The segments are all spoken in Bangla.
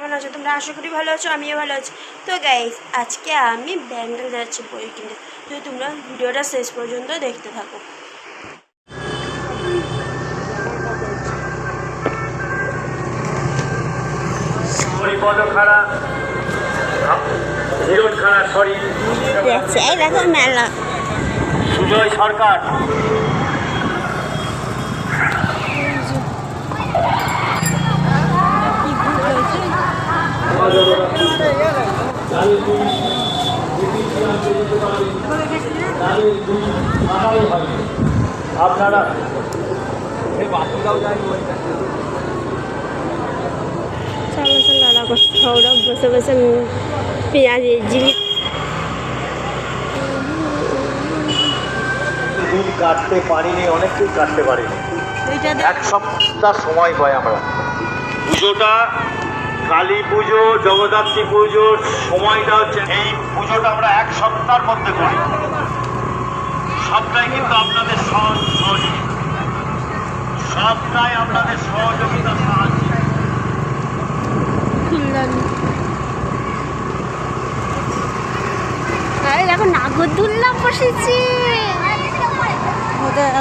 কেমন আছো? তোমরা আশা করি ভালো আছো আমিও ভালো আছি। তো গাইস আজকে আমি ব্যান্ডেল যাচ্ছি বই কিনতে। তো তোমরা ভিডিওটা শেষ পর্যন্ত দেখতে থাকো। হরিপদ খাড়া হিরণ সরি এই দেখো মেলা সুজয় সরকার আপনারা চলো চলো দেখো সৌরভ বসে বসে পেঁয়াজের জিলিপ দিন কাটতে পারিনি অনেকদিন কাটতে পারিনি। এক সপ্তাহ সময় পাই আমরা। পুজোটা কালী পুজো জগদ্ধাত্রী পুজোর সময়টা হচ্ছে এই পুজোটা আমরা এক সপ্তাহের মধ্যে করি। সবটাই কিন্তু আপনাদের সহযোগিতা সবটাই আপনাদের সহযোগিতা সাহায্য। দেখো নাগরদোল্লা বসেছে।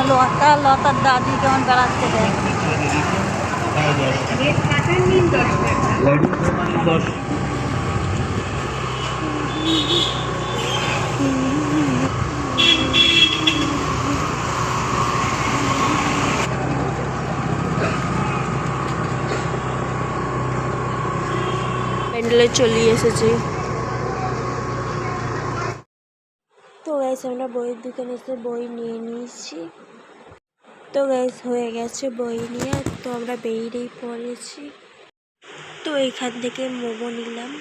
লতা লতার দাদি কেমন বেড়াচ্ছে দেখ প্যান্ডেলে চলে এসেছি। তো গ্যাস আমরা বইয়ের দোকানে এসে বই নিয়ে নিয়েছি। তো গ্যাস হয়ে গেছে বই নিয়ে, তো আমরা বেরিয়েই পড়েছি। তো এখান থেকে মোমো নিলাম।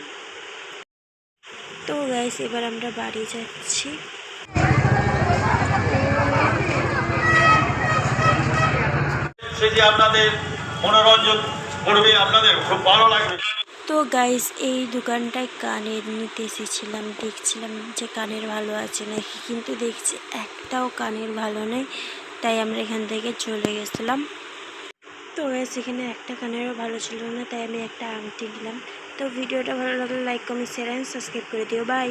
তো গ্যাস এবার আমরা বাড়ি যাচ্ছি। সে যে আপনাদের মনোরঞ্জন করবে আপনাদের খুব ভালো লাগবে। তো গাইস এই দোকানটায় কানের নিতে এসেছিলাম। দেখছিলাম যে কানের ভালো আছে নাকি কিন্তু দেখছি একটাও কানের ভালো নেই। তাই আমরা এখান থেকে চলে গেছিলাম। তো সেখানে একটা কানেরও ভালো ছিল না, তাই আমি একটা আংটি নিলাম। তো ভিডিওটা ভালো লাগলে like comment share and subscribe করে দিও। বাই